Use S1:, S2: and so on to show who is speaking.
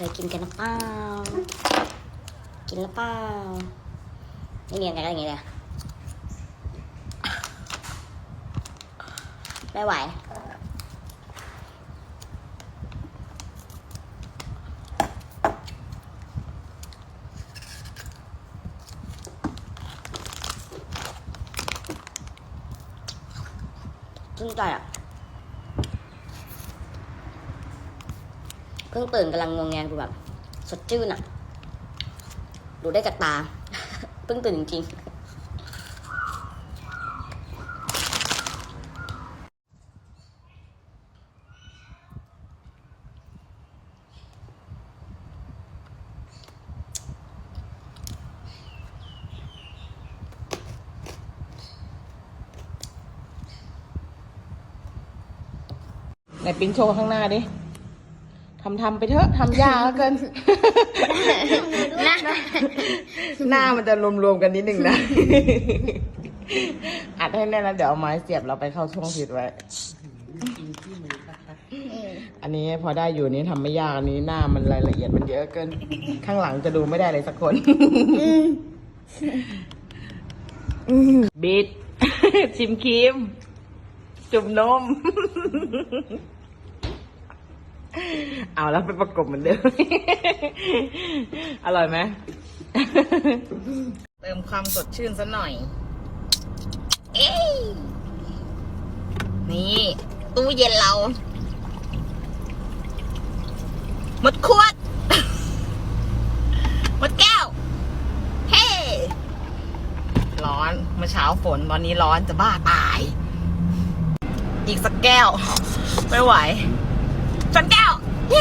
S1: เคยกินกันหรือเปล่า กินหรือเปล่าไม่เนียนกันอย่างเงี้ยเลยไม่ไหวชื่นใจอะ พิ่งตื่นกำลังงงแงดูแบบสดชื่นอะดูได้จากตา เพิ่งตื่นจริงๆ
S2: ไหนปิ้งโชว์ข้างหน้าดิ ทำทำไปเถอะทำยากเหลือเกิน
S1: นะ
S2: หน้ามันจะรวมๆกันนิดหนึ่งนะ อัดให้แน่นแล้วเดี๋ยวเอาไม้เสียบเราไปเข้าช่วงผิดไว้ อันนี้พอได้อยู่นี้ทำไม่ยากอันนี้หน้ามันรายละเอียดมันเยอะเกิน ข้างหลังจะดูไม่ได้เลยสักคนบิด ชิมครีม จุ่มนม เอาแล้วไปประกบเหมือนเดิม อร่อยไหม เติมความสดชื่นซะหน่อย เอ้ยนี่ ตู้เย็นเราหมดขวดหมดแก้ว เฮ้ ร้อนเมื่อเช้าฝนตอนนี้ร้อนจะบ้าตาย อีกสักแก้ว ไม่ไหว 转掉嘿